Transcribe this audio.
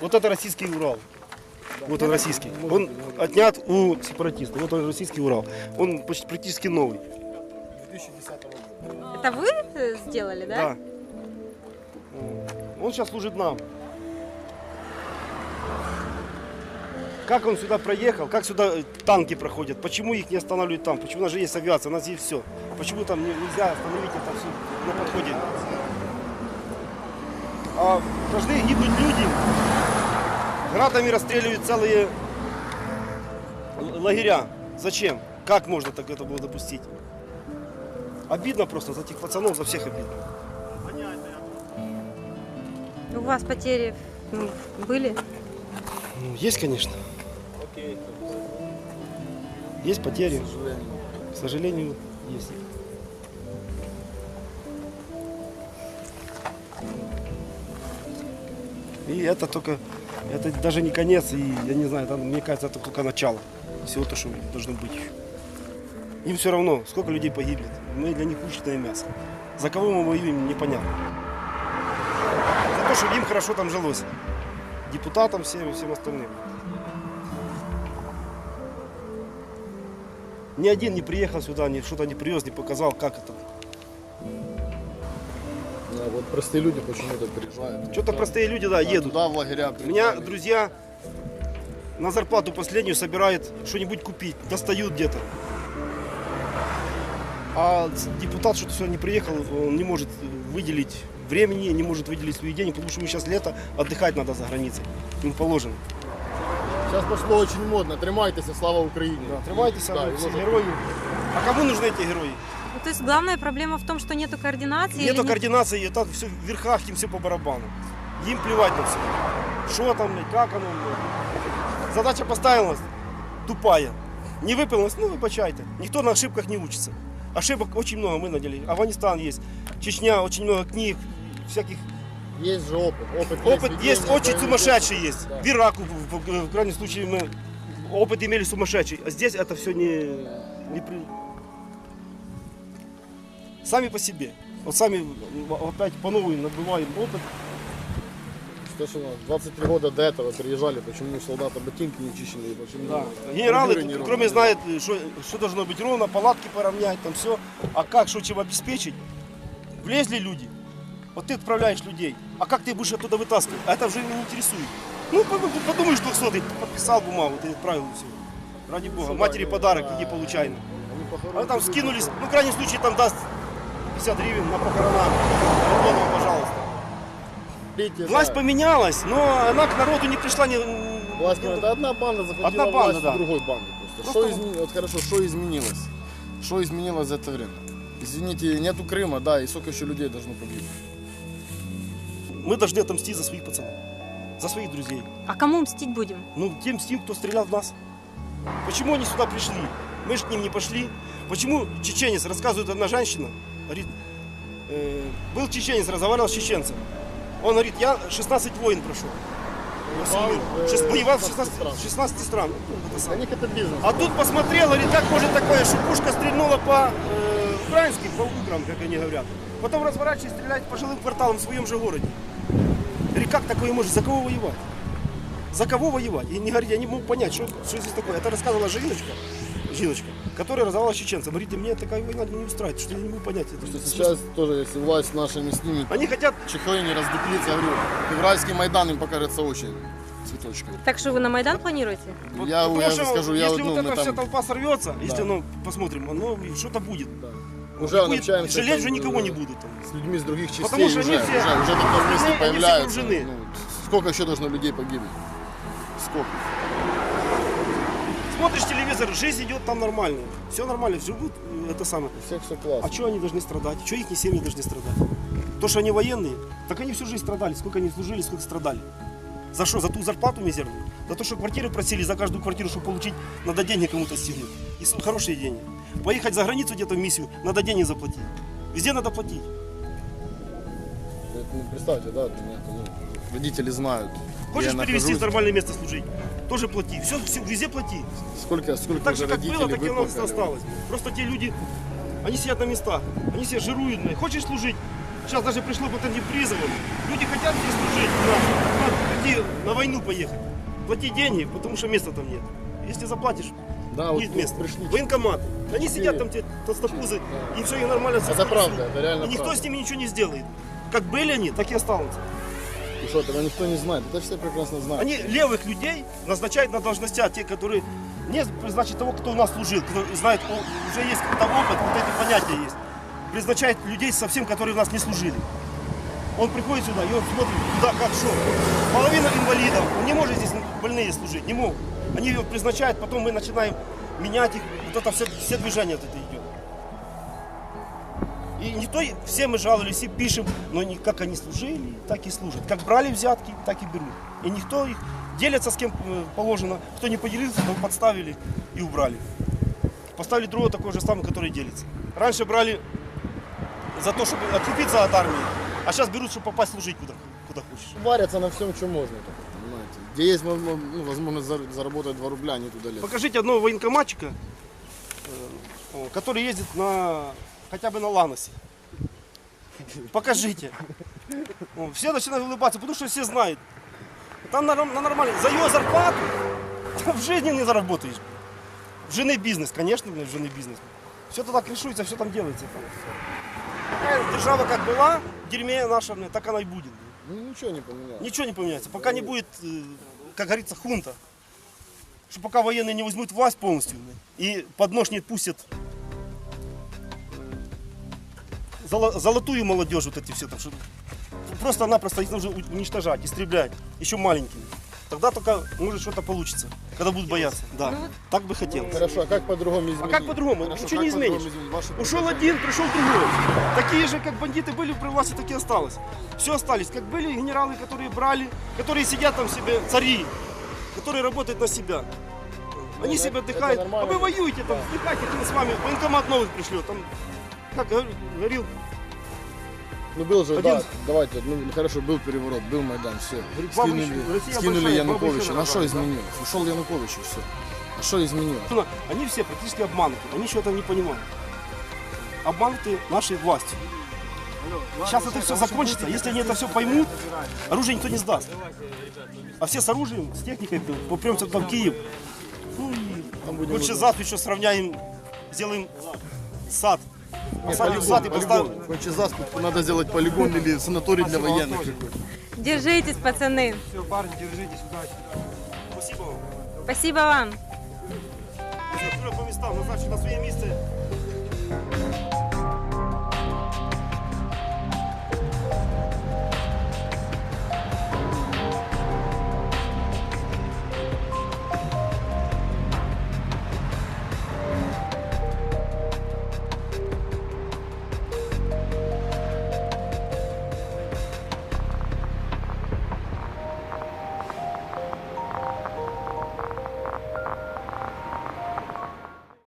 Вот это российский Урал. Вот он российский. Он отнят у сепаратистов. Вот он российский Урал. Он почти практически новый. Это вы э, сделали, да? Да. Он сейчас служит нам. Как он сюда проехал, как сюда э, танки проходят, почему их не останавливают там, почему у нас же есть авиация, у нас есть все. Почему там не- нельзя остановить это все на подходе? А должны гибнуть люди, градами расстреливают целые лагеря. Зачем? Как можно так это было допустить? Обидно просто за этих пацанов, за всех обидно. У вас потери м, были? Ну, есть, конечно. Есть потери. К сожалению, есть. И это только, это даже не конец, и я не знаю, это, мне кажется, это только начало всего то, что должно быть. Им все равно, сколько людей погибнет. Мы для них пушечное мясо. За кого мы воюем, непонятно. За то, чтобы им хорошо там жилось. Депутатам всем и всем остальным. Ни один не приехал сюда, ни что-то не привез, не показал, как это. Да, вот простые люди почему-то приезжают. Что-то простые люди, да, едут. Туда в лагеря У меня приезжали. друзья на зарплату последнюю собирают что-нибудь купить, достают где-то. А депутат что-то сюда не приехал, он не может выделить времени, не может выделить свои деньги, потому что ему сейчас лето, отдыхать надо за границей. Ему положено. Сейчас пошло очень модно. Тримайтеся, слава Україні. Тримайтеся, Да, все вот герои. А кому нужны эти герои? Ну, то есть главная проблема в том, что нету координации? Нету или нет- координации, это все в верхах, им все по барабану. Им плевать на все. Что там, как оно. Задача поставилась тупая. Не выполнилась, ну выбачайте. Никто на ошибках не учится. Ошибок очень много мы наделили. Афганистан есть, Чечня, очень много книг, всяких. Есть же опыт. Опыт, Опыт ведения есть, очень сумасшедший есть. Да. В Ираку, в, в- в крайнем случае, мы опыт имели сумасшедший. А здесь это все не, не при... Сами по себе. Вот сами опять по новой набываем опыт. Что у нас 23 года до этого приезжали, почему солдаты ботинки не чищены, почему Да. Генералы, не ровные. кроме знают, что, что должно быть ровно, палатки поравнять, там все. А как, что чем обеспечить? Влезли люди. Вот ты отправляешь людей. А как ты будешь оттуда вытаскивать? А это уже не интересует. Ну, по- по- подумаешь, 200 подписал бумагу, ты отправил все. Ради бога. Матери подарок, да. иди получай. Они А там скинулись, ну, в крайнем случае, там даст 50 гривен на похорона. Вот вам, пожалуйста. Пейте, Власть да. поменялась, но она к народу не пришла не... Власть, это одна банда захватила Одна банда, власть да. другой банды. Просто. Просто- Что изменилось? Вот хорошо, что изменилось? Что изменилось за это время? Извините, нету Крыма, да, и сколько еще людей должно погибнуть? Мы должны отомстить за своих пацанов, за своих друзей. А кому мстить будем? Ну, тем с тем, кто стрелял в нас. Почему они сюда пришли? Мы же к ним не пошли. Почему чеченец, рассказывает одна женщина, говорит, э, был чеченец, разговаривал с чеченцем. Он говорит, я 16 войн прошел. миру. э, Воевал в 16 16, стран. 16 стран. Это Для них это бизнес. А тут посмотрел, говорит, как может такое, что пушка стрельнула по э, украинским, по уграм, как они говорят. Потом разворачивается и стреляет по жилым кварталам в своем же городе. Говорит, как такое может, за кого воевать? За кого воевать? И не говорит, я не могу понять, что, что здесь такое. Это рассказывала Жиночка, Жиночка, которая разговаривала с чеченцем. Говорит, мне такая война не устраивает, что я не могу понять. Это Что смысл. сейчас тоже, если власть нашими снимет, Они хотят, чехлы не раздуплится, я говорю, февральский Майдан им покажется очень цветочками. Так что вы на Майдан планируете? вот, я, потому я что скажу, я если ну, вот эта вся там толпа сорвется, если Да. ну, посмотрим, ну, что-то будет. да, уже Будет- общаемся жалеть там, уже никого э, не будут. Там. с людьми с других частей Потому что уже, они все- уже, уже такие они- мысли они все появляются. Ну, сколько еще должно людей погибнуть? Сколько? Смотришь телевизор, жизнь идет там нормально. Все нормально, живут э, это самое. У всех все классно. А что они должны страдать? Что их семьи должны страдать? То, что они военные, так они всю жизнь страдали. Сколько они служили, сколько страдали. За что? За ту зарплату мизерную? За то, что квартиры просили, за каждую квартиру, чтобы получить, надо деньги кому-то стегнуть. И хорошие деньги. Поехать за границу где-то в миссию, надо деньги заплатить. Везде надо платить. Ну, представьте, да, меня ну, родители знают. Хочешь перевести в нормальное место служить? Тоже плати. Все, все, везде плати. Сколько, сколько Так же, как было, так и оно осталось. Просто те люди, они сидят на местах, они себе жируют. Хочешь служить? Сейчас даже пришло по таким призывам. Люди хотят здесь служить. Иди на войну поехать. Плати деньги, потому что места там нет. Если заплатишь, Да, будет вот место. пришли. Военкомат. Они сидят там, те толстопузы, и все, и нормально все Это правда, это реально И никто правда. с ними ничего не сделает. Как были они, так и останутся. И что, этого никто не знает. Это все прекрасно знают. Они левых людей назначают на должности, те, которые не значит того, кто у нас служил, кто знает, уже есть какой-то опыт, вот эти понятия есть. Призначает людей совсем, которые у нас не служили. Он приходит сюда, и он смотрит, куда, как, что. Половина инвалидов, он не может здесь больные служить, не могут. Они его призначают, потом мы начинаем менять их, вот это все, все движения вот идет. И не то, все мы жаловались, все пишем, но не как они служили, так и служат. Как брали взятки, так и берут. И никто их делится с кем э, положено. Кто не поделился, то подставили и убрали. Поставили другого такого же самого, который делится. Раньше брали за то, чтобы откупиться от армии, а сейчас берут, чтобы попасть служить куда, куда хочешь. Варятся на всем, что можно. Понимаете? Где есть возможно- ну, возможность зар- заработать 2 рубля, они туда лезут. Покажите одного военкоматчика, э, который ездит на хотя бы на Ланосе. Покажите. Все начинают улыбаться, потому что все знают. Там на, на нормально. За ее зарплату в жизни не заработаешь. Жены бизнес, конечно, блин, жены бизнес. Все туда крышуется, все там делается. Такая держава как была, в дерьме наша, блин, так она и будет. блин. Ну, ничего не поменялось. Ничего не поменяется, пока не будет, э, как говорится, хунта. Что пока военные не возьмут власть полностью блин, и под нож не отпустят золотую молодежь вот эти все там, что просто-напросто их нужно уничтожать, истреблять, еще маленькими. Тогда только может что-то получится, когда будут бояться. Да, так бы хотелось. Хорошо, а как по-другому изменить? как по-другому? Ничего как не изменишь. изменить? Ушел один, пришел другой. Такие же, как бандиты были при власти, так и осталось. Все остались. Как были генералы, которые брали, которые сидят там себе, цари, которые работают на себя. Они это- себе отдыхают. А вы воюете там, отдыхайте, мы с вами военкомат новых пришлет. Там, как говорил, Ну был же, Один- да, давайте, ну хорошо, был переворот, был Майдан, все. Скинули, Россия скинули большая, Януковича. На что изменилось? Ушел Янукович и все. А что изменилось? ну, они все практически обмануты. Они этого не понимают. Обмануты нашей властью. Сейчас это все закончится. Если они это все поймут, оружие никто не сдаст. А все с оружием, с техникой попремся там в Киев. Ну и лучше завтра еще сравняем, сделаем сад. Не, Посадим сад и полигон, полигон. Короче, засп надо сделать полигон или санаторий для военных. какой-то. Держитесь, пацаны. Все, парни, держитесь, удачи. Спасибо вам. Спасибо вам. Все, по местам, назначить на своє місце.